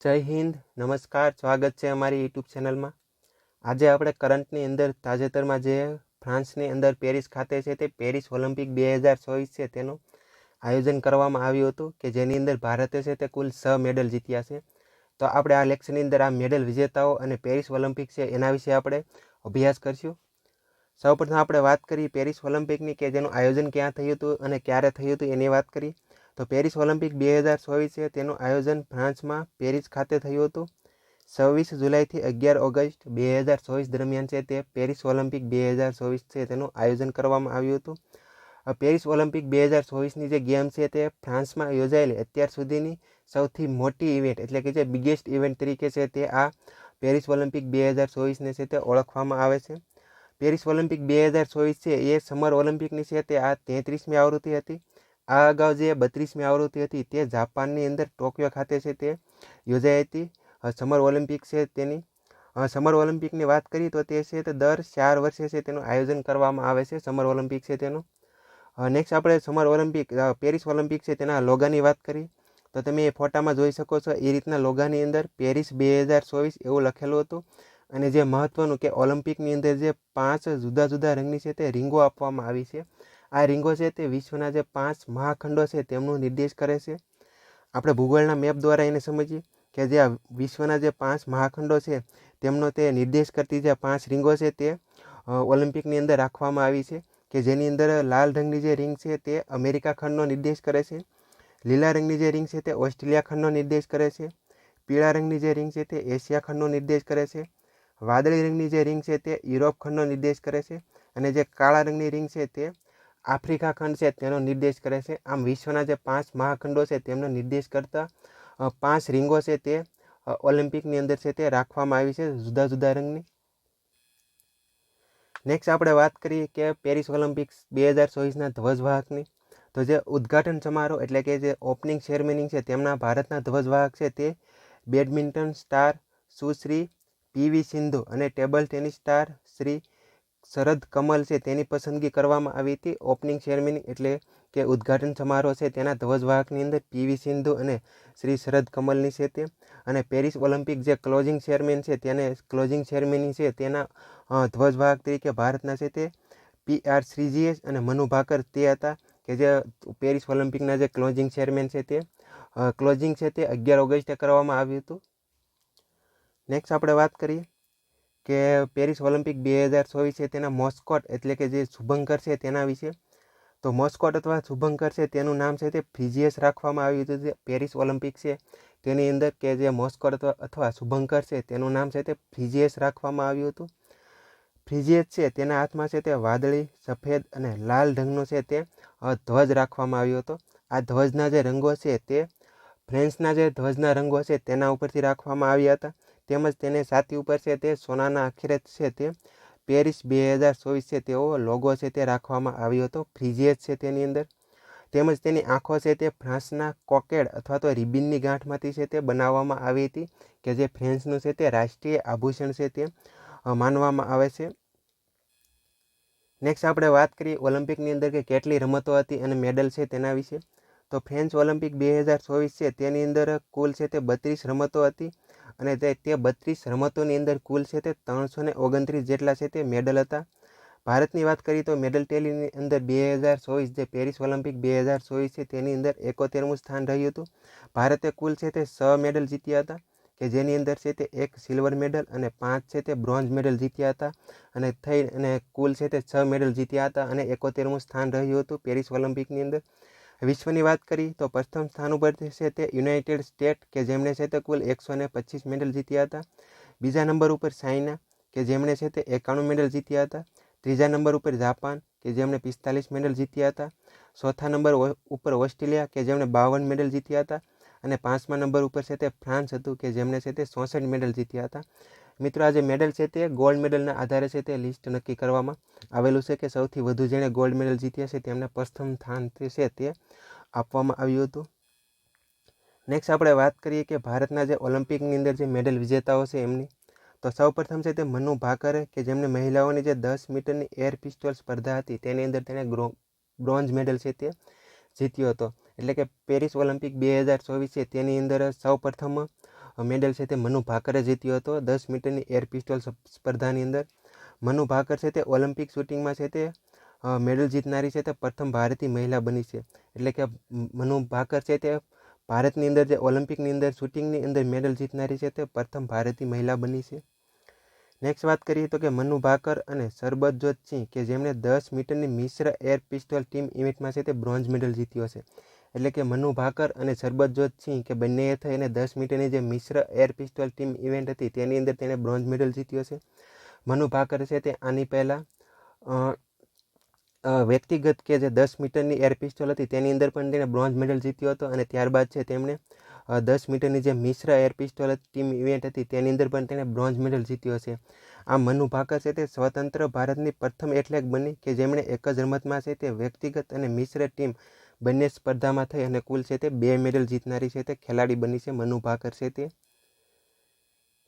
જય હિન્દ, નમસ્કાર, સ્વાગત છે અમારી યુટ્યુબ ચેનલમાં. આજે આપણે કરંટની અંદર, તાજેતરમાં જે ફ્રાન્સની અંદર પેરિસ ખાતે છે તે પેરિસ ઓલિમ્પિક બે હજાર ચોવીસ છે તેનું આયોજન કરવામાં આવ્યું હતું કે જેની અંદર ભારતે છે તે કુલ છ મેડલ જીત્યા છે. તો આપણે આ લેક્ચરની અંદર આ મેડલ વિજેતાઓ અને પેરિસ ઓલિમ્પિક છે એના વિશે આપણે અભ્યાસ કરશું. સૌપ્રથમ આપણે વાત કરીએ પેરિસ ઓલિમ્પિકની કે જેનું આયોજન ક્યાં થયું હતું અને ક્યારે થયું હતું એની વાત કરીએ. તો પેરિસ ઓલિમ્પિક બે હજાર ચોવીસે તેનું આયોજન ફ્રાન્સમાં પેરિસ ખાતે થયું હતું. છવ્વીસ જુલાઈથી અગિયાર ઓગસ્ટ બે હજાર ચોવીસ દરમિયાન છે તે પેરિસ ઓલિમ્પિક બે હજાર ચોવીસ છે તેનું આયોજન કરવામાં આવ્યું હતું. પેરિસ ઓલિમ્પિક બે હજાર ચોવીસની જે ગેમ છે તે ફ્રાન્સમાં યોજાયેલી. અત્યાર સુધીની સૌથી મોટી ઇવેન્ટ એટલે કે જે બિગેસ્ટ ઇવેન્ટ તરીકે છે તે આ પેરિસ ઓલિમ્પિક બે હજાર ચોવીસને છે તે ઓળખવામાં આવે છે. પેરિસ ઓલિમ્પિક બે હજાર ચોવીસ છે એ સમર ઓલિમ્પિકની છે તે આ તેત્રીસમી આવૃત્તિ હતી. આ અગાઉ જે બત્રીસમી આવૃત્તિ હતી તે જાપાનની અંદર ટોક્યો ખાતે છે તે યોજાઈ હતી. સમર ઓલિમ્પિક છે તેની. સમર ઓલિમ્પિકની વાત કરીએ તો તે છે તે દર ચાર વર્ષે છે તેનું આયોજન કરવામાં આવે છે, સમર ઓલિમ્પિક છે તેનું. નેક્સ્ટ આપણે સમર ઓલિમ્પિક પેરિસ ઓલિમ્પિક છે તેના લોગાની વાત કરીએ. તો તમે એ ફોટામાં જોઈ શકો છો એ રીતના લોગાની અંદર પેરિસ બે હજાર ચોવીસ એવું લખેલું હતું. અને જે મહત્ત્વનું કે ઓલિમ્પિકની અંદર જે પાંચ જુદા જુદા રંગની છે તે રીંગો આપવામાં આવી છે. આ રીંગો છે તે વિશ્વના જે પાંચ મહાખંડો છે તેમનો નિર્દેશ કરે છે. આપણે ભૂગોળના મેપ દ્વારા એને સમજીએ કે જે વિશ્વના જે પાંચ મહાખંડો છે તેમનો તે નિર્દેશ કરતી જે પાંચ રીંગો છે તે ઓલિમ્પિકની અંદર રાખવામાં આવી છે કે જેની અંદર લાલ રંગની જે રિંગ છે તે અમેરિકા ખંડનો નિર્દેશ કરે છે. લીલા રંગની જે રિંગ છે તે ઓસ્ટ્રેલિયા ખંડનો નિર્દેશ કરે છે. પીળા રંગની જે રિંગ છે તે એશિયા ખંડનો નિર્દેશ કરે છે. વાદળી રંગની જે રિંગ છે તે યુરોપ ખંડનો નિર્દેશ કરે છે અને જે કાળા રંગની રિંગ છે તે આફ્રિકા ખંડ છે તેનો નિર્દેશ કરે છે. આમ વિશ્વના જે પાંચ મહાખંડો છે તેમનો નિર્દેશ કરતા પાંચ રીંગો છે તે ઓલિમ્પિકની અંદર છે તે રાખવામાં આવી છે જુદા જુદા રંગની. નેક્સ્ટ આપણે વાત કરીએ કે પેરિસ ઓલિમ્પિક્સ બે હજાર ચોવીસના ધ્વજવાહકની. તો જે ઉદ્ઘાટન સમારોહ એટલે કે જે ઓપનિંગ સેરેમની છે તેમના ભારતના ધ્વજવાહક છે તે badminton star Sushri P V Sindhu અને table tennis star Shri Sharad Kamal છે તેની પસંદગી કરવામાં આવી હતી. ઓપનિંગ સેરેમની એટલે કે ઉદ્ઘાટન સમારોહ છે. તેના ધ્વજવાહકની અંદર પીવી સિંધુ અને શ્રી શરદ કમલની છે તે. અને પેરિસ ઓલિમ્પિક જે ક્લોઝિંગ ચેરમેન છે તેને ક્લોઝિંગ ચેરમેની છે તેના ધ્વજવાહક તરીકે ભારતના છે તે. પી આર શ્રીજીએસ અને મનુ ભાકર તે હતા કે જે પેરિસ ઓલિમ્પિકના જે ક્લોઝિંગ ચેરમેન છે તે. ક્લોઝિંગ છે તે અગિયાર ઓગસ્ટે કરવામાં આવ્યું હતું. નેક્સ્ટ આપણે વાત કરીએ કે પેરિસ ઓલિમ્પિક બે હજાર ચોવીસ છે તેના મોસ્કોટ એટલે કે જે શુભંકર છે તેના વિશે. તો મોસ્કોટ અથવા શુભંકર છે તેનું નામ છે તે ફ્રિજિયસ રાખવામાં આવ્યું હતું, જે પેરિસ ઓલિમ્પિક છે. તેની અંદર કે જે મોસ્કોટ અથવા અથવા શુભંકર છે તેનું નામ છે તે ફ્રિજિયસ રાખવામાં આવ્યું હતું. ફ્રિજિયસ છે તેના હાથમાં છે તે વાદળી, સફેદ અને લાલ રંગનો છે તે ધ્વજ રાખવામાં આવ્યો હતો. આ ધ્વજના જે રંગો છે તે, ફ્રેન્સના જે ધ્વજના રંગો છે તેના ઉપરથી રાખવામાં આવ્યા હતા. તેમજ તેને છાતી ઉપર છે તે સોનાના અક્ષરે છે તે પેરિસ બે હજાર ચોવીસ છે તેવો લોગો છે તે રાખવામાં આવ્યો હતો. ફ્રીજીએજ છે તેની અંદર. તેમજ તેની આંખો છે તે ફ્રાન્સના કોકેડ અથવા તો રિબિનની ગાંઠમાંથી છે તે બનાવવામાં આવી હતી કે જે ફ્રેન્સનું છે તે રાષ્ટ્રીય આભૂષણ છે તે માનવામાં આવે છે. નેક્સ્ટ આપણે વાત કરીએ ઓલિમ્પિકની અંદર કે કેટલી રમતો હતી અને મેડલ છે તેના વિશે. તો ફ્રેન્ચ ઓલિમ્પિક બે હજાર ચોવીસ છે તેની અંદર કુલ છે તે બત્રીસ રમતો હતી. અને તે તે બત્રીસ રમતોની અંદર કુલ છે તે ત્રણસો ને ઓગણત્રીસ જેટલા છે તે મેડલ હતા. ભારતની વાત કરીએ તો મેડલ ટેલીની અંદર બે હજાર ચોવીસ જે પેરિસ ઓલિમ્પિક બે હજાર ચોવીસ છે તેની અંદર એકોતેરમું સ્થાન રહ્યું હતું. ભારતે કુલ છે તે છ મેડલ જીત્યા હતા, કે જેની અંદર છે તે એક સિલ્વર મેડલ અને પાંચ છે તે બ્રોન્ઝ મેડલ જીત્યા હતા. અને થઈ અને કુલ છે તે છ મેડલ જીત્યા હતા અને એકોતેરમું સ્થાન રહ્યું હતું પેરિસ ઓલિમ્પિકની અંદર. વિશ્વની વાત કરી તો પ્રથમ સ્થાન ઉપર છે તે યુનાઇટેડ સ્ટેટ કે જેમણે છે તે કુલ એકસો ને પચીસ મેડલ જીત્યા હતા. બીજા નંબર ઉપર ચાઇના કે જેમણે છે તે એકાણું મેડલ જીત્યા હતા. ત્રીજા નંબર ઉપર જાપાન કે જેમણે પિસ્તાલીસ મેડલ જીત્યા હતા. ચોથા નંબર ઉપર ઓસ્ટ્રેલિયા કે જેમણે બાવન મેડલ જીત્યા હતા. અને પાંચમા નંબર ઉપર છે તે ફ્રાન્સ હતું કે જેમણે છે તે ચોસઠ મેડલ જીત્યા હતા. મિત્રો, આ જે મેડલ છે તે ગોલ્ડ મેડલના આધારે છે તે લિસ્ટ નક્કી કરવામાં આવેલું છે કે સૌથી વધુ જેણે ગોલ્ડ મેડલ જીત્યા છે તેમને પ્રથમ સ્થાન છે તે આપવામાં આવ્યું હતું. નેક્સ્ટ આપણે વાત કરીએ કે ભારતના જે ઓલિમ્પિકની અંદર જે મેડલ વિજેતાઓ છે એમની. તો સૌપ્રથમ છે તે મનુ ભાકરે કે જેમને મહિલાઓની જે દસ મીટરની એર પિસ્તોલ સ્પર્ધા હતી તેની અંદર તેણે બ્રોન્ઝ મેડલ છે તે જીત્યો હતો. એટલે કે પેરિસ ઓલિમ્પિક બે હજાર ચોવીસ છે તેની અંદર સૌપ્રથમ મેડલ છે તે મનુ ભાકરે જીત્યો હતો. દસ મીટરની એર પિસ્ટોલ સ્પર્ધાની અંદર મનુ ભાકર છે તે ઓલિમ્પિક શૂટિંગમાં છે તે મેડલ જીતનારી છે તે પ્રથમ ભારતીય મહિલા બની છે. એટલે કે મનુ ભાકર છે તે ભારતની અંદર જે ઓલિમ્પિકની અંદર શૂટિંગની અંદર મેડલ જીતનારી છે તે પ્રથમ ભારતીય મહિલા બની છે. નેક્સ્ટ વાત કરીએ તો કે મનુ ભાકર અને સરબતજોત સિંહ કે જેમણે દસ મીટરની મિશ્ર એર પિસ્ટોલ ટીમ ઇવેન્ટમાં છે તે બ્રોન્ઝ મેડલ જીત્યો છે. એટલે કે મનુ ભાકર અને સરબતજોત સિંહ કે બંનેએ થઈને દસ મીટરની જે મિશ્ર એર પિસ્ટોલ ટીમ ઇવેન્ટ હતી, તેની અંદર તેણે બ્રોન્ઝ મેડલ જીત્યો છે. મનુ ભાકર છે તે આની પહેલાં વ્યક્તિગત કે જે દસ મીટરની એર પિસ્ટોલ હતી, તેની અંદર પણ તેણે બ્રોન્ઝ મેડલ જીત્યો હતો અને ત્યારબાદ છે તેમણે દસ મીટરની જે મિશ્ર એર પિસ્ટોલ ટીમ ઇવેન્ટ હતી, તેની અંદર પણ તેણે બ્રોન્ઝ મેડલ જીત્યો છે. આ મનુ ભાકર છે તે સ્વતંત્ર ભારતની પ્રથમ એથ્લેટ બની કે જેમણે એક જ રમતમાં છે તે વ્યક્તિગત અને મિશ્ર ટીમ બંને સ્પર્ધામાં થઈ અને કુલ છે તે બે મેડલ જીતનારી છે તે ખેલાડી બની છે મનુ ભાકર છે તે.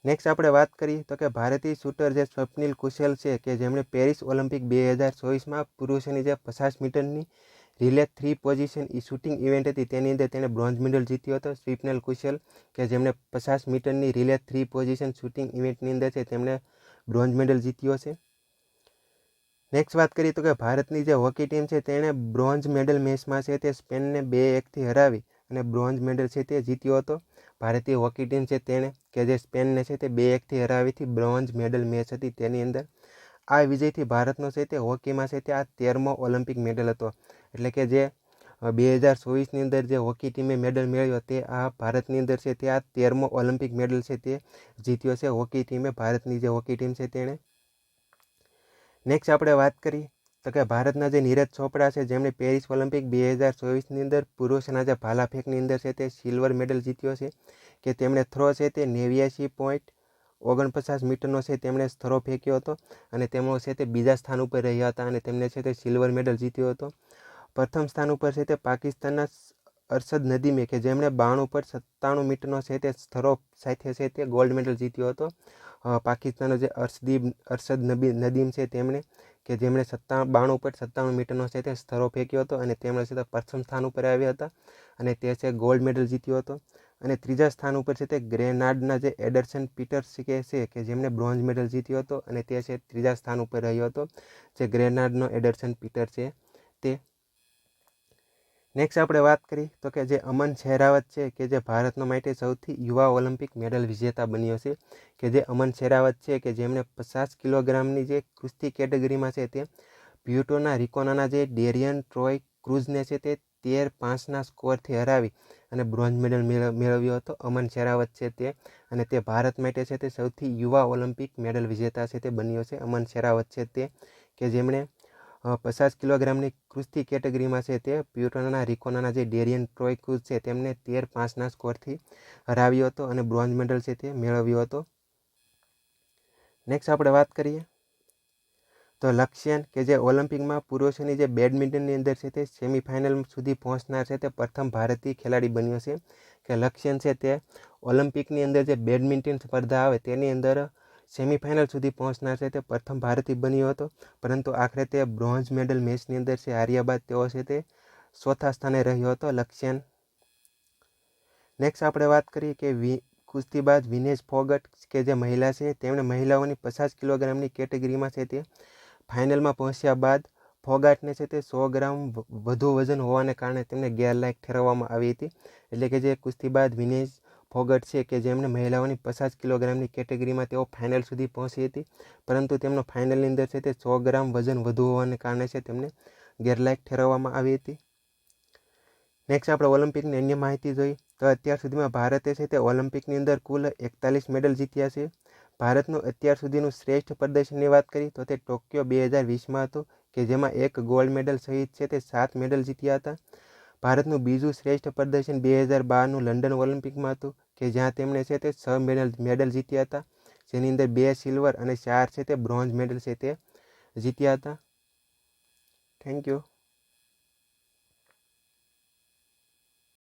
નેક્સ્ટ આપણે વાત કરીએ તો કે ભારતીય શૂટર જે સ્વપ્નિલ કુશલ છે કે જેમણે પેરિસ ઓલિમ્પિક બે હજાર ચોવીસમાં પુરુષોની જે પચાસ મીટરની રિલે થ્રી પોઝિશન એ શૂટિંગ ઇવેન્ટ હતી તેની અંદર તેણે બ્રોન્ઝ મેડલ જીત્યો હતો. સ્વપ્નિલ કુશલ કે જેમણે પચાસ મીટરની રિલે થ્રી પોઝિશન શૂટિંગ ઇવેન્ટની અંદર છે તેમણે બ્રોન્ઝ મેડલ જીત્યો છે. નેક્સ્ટ વાત કરીએ તો કે ભારતની જે હોકી ટીમ છે, તેણે બ્રોન્ઝ મેડલ મેચમાં છે તે સ્પેનને બે એકથી હરાવી અને બ્રોન્ઝ મેડલ છે તે જીત્યો હતો. ભારતીય હોકી ટીમ છે તેણે, કે જે સ્પેનને છે તે બે એકથી હરાવીથી બ્રોન્ઝ મેડલ મેચ હતી તેની અંદર. આ વિજયથી ભારતનો છે તે હોકીમાં છે તે આ તેરમો ઓલિમ્પિક મેડલ હતો. એટલે કે જે બે હજાર ચોવીસની અંદર જે હોકી ટીમે મેડલ મેળવ્યો તે આ ભારતની અંદર છે તે આ તેરમો ઓલિમ્પિક મેડલ છે તે જીત્યો છે હોકી ટીમે, ભારતની જે હોકી ટીમ છે તેણે. નેક્સ્ટ આપણે વાત કરીએ તો કે ભારતના જે નીરજ ચોપડા છે, જેમણે પેરિસ ઓલિમ્પિક બે હજાર ચોવીસની અંદર પુરુષના જે ભાલા ફેંકની અંદર છે તે સિલ્વર મેડલ જીત્યો છે, કે તેમણે થ્રો છે તે નેવ્યાસી પોઈન્ટ ઓગણપચાસ મીટરનો છે તેમણે થ્રો ફેંક્યો હતો અને તેમનો છે તે બીજા સ્થાન ઉપર રહ્યા હતા અને તેમને છે તે સિલ્વર મેડલ જીત્યો હતો. પ્રથમ સ્થાન ઉપર છે તે પાકિસ્તાનના અરશદ નદીમે કે જેમણે બાણું પર સત્તાણું મીટરનો છે તે સ્થળો સાથે છે તે ગોલ્ડ મેડલ જીત્યો હતો. પાકિસ્તાનનો જે અર્શદીપ અરશદ નબી, નદીમ છે તેમણે કે જેમણે સત્તા, બાણું ઉપર સત્તાણું મીટરનો છે તે સ્થળો ફેંક્યો હતો અને તેમણે છે તે પ્રથમ સ્થાન ઉપર આવ્યા હતા અને તે છે ગોલ્ડ મેડલ જીત્યો હતો. અને ત્રીજા સ્થાન ઉપર છે તે ગ્રેનાડના જે એડરસન પીટર્સ કે છે કે જેમણે બ્રોન્ઝ મેડલ જીત્યો હતો અને તે છે ત્રીજા સ્થાન ઉપર રહ્યો હતો. જે ગ્રેનાડનો એડરસન પીટર છે તે નેક્સ્ટ આપણે વાત કરી તો કે જે અમન શેરાવત છે કે જે ભારતનો માટે સૌથી યુવા ઓલિમ્પિક મેડલ વિજેતા બન્યો છે, કે જે અમન શેરાવત છે કે જેમણે પચાસ કિલોગ્રામની જે કુસ્તી કેટેગરીમાં છે તે પ્યુટોના રિકોનાના જે ડેરિયન ટ્રોય ક્રુઝને છે તે તેર પાંચના સ્કોરથી હરાવી અને બ્રોન્ઝ મેડલ મેળવ્યો હતો. અમન શેરાવત છે તે અને તે ભારત માટે છે તે સૌથી યુવા ઓલિમ્પિક મેડલ વિજેતા છે તે બન્યો છે. અમન શેરાવત છે તે કે જેમણે પચાસ કિલોગ્રામની કુસ્તી કેટેગરીમાં છે તે. પ્યુટોના રિકોનાના જે ડેરિયન ટ્રોયકુઝ છે તેમને તેર પાંચના સ્કોરથી હરાવ્યો હતો અને બ્રોન્ઝ મેડલ છે તે મેળવ્યો હતો. નેક્સ્ટ આપણે વાત કરીએ. તો લક્ષ્યન કે જે ઓલિમ્પિકમાં પુરુષોની જે બેડમિન્ટનની અંદર છે તે સેમિફાઇનલ સુધી પહોંચનાર છે તે પ્રથમ ભારતીય ખેલાડી બન્યો છે. કે લક્ષ્યન છે તે ઓલિમ્પિકની અંદર જે બેડમિન્ટન સ્પર્ધા આવે તેની અંદર સેમિફાઇનલ સુધી પહોંચનાર છે તે પ્રથમ ભારતીય બન્યો હતો. પરંતુ આખરે તે બ્રોન્ઝ મેડલ મેચની અંદર છે. હાર્યા બાદ તેઓ છે તે ચોથા સ્થાને રહ્યો હતો. લક્ષ્યન. નેક્સ્ટ આપણે વાત કરીએ કે વી કુસ્તીબાજ વિનેશ ફોગટ કે જે મહિલા છે, તેમણે મહિલાઓની પચાસ કિલોગ્રામની કેટેગરીમાં છે તે ફાઇનલમાં પહોંચ્યા બાદ ફોગાટને છે તે સો ગ્રામ વધુ વજન હોવાને કારણે તેમને ગેરલાયક ઠેરવવામાં આવી હતી. એટલે કે જે કુસ્તીબાજ વિનેશ ફોગટ છે કે જેમણે મહિલાઓની પચાસ કિલોગ્રામની કેટેગરીમાં તેઓ ફાઇનલ સુધી પહોંચી હતી. પરંતુ તેમનો ફાઇનલની અંદર છે તે સો ગ્રામ વજન વધુ હોવાને કારણે છે તેમને ગેરલાયક ઠેરવવામાં આવી હતી. નેક્સ્ટ આપણે ઓલિમ્પિકની અન્ય માહિતી જોઈ તો અત્યાર સુધીમાં ભારતે છે તે ઓલિમ્પિકની અંદર કુલ એકતાલીસ મેડલ જીત્યા છે. ભારતનું અત્યાર સુધીનું શ્રેષ્ઠ પ્રદર્શનની વાત કરી તો તે ટોક્યો બે હજાર વીસમાં હતું કે જેમાં એક ગોલ્ડ મેડલ સહિત છે તે સાત મેડલ જીત્યા હતા. ભારતનું બીજું શ્રેષ્ઠ પ્રદર્શન બે હજાર બારનું લંડન ઓલિમ્પિકમાં હતું, કે જ્યાં તેમણે છે તે છ મેડલ મેડલ જીત્યા હતા. જેની અંદર બે સિલ્વર અને ચાર છે તે બ્રોન્ઝ મેડલ છે તે જીત્યા હતા. Thank you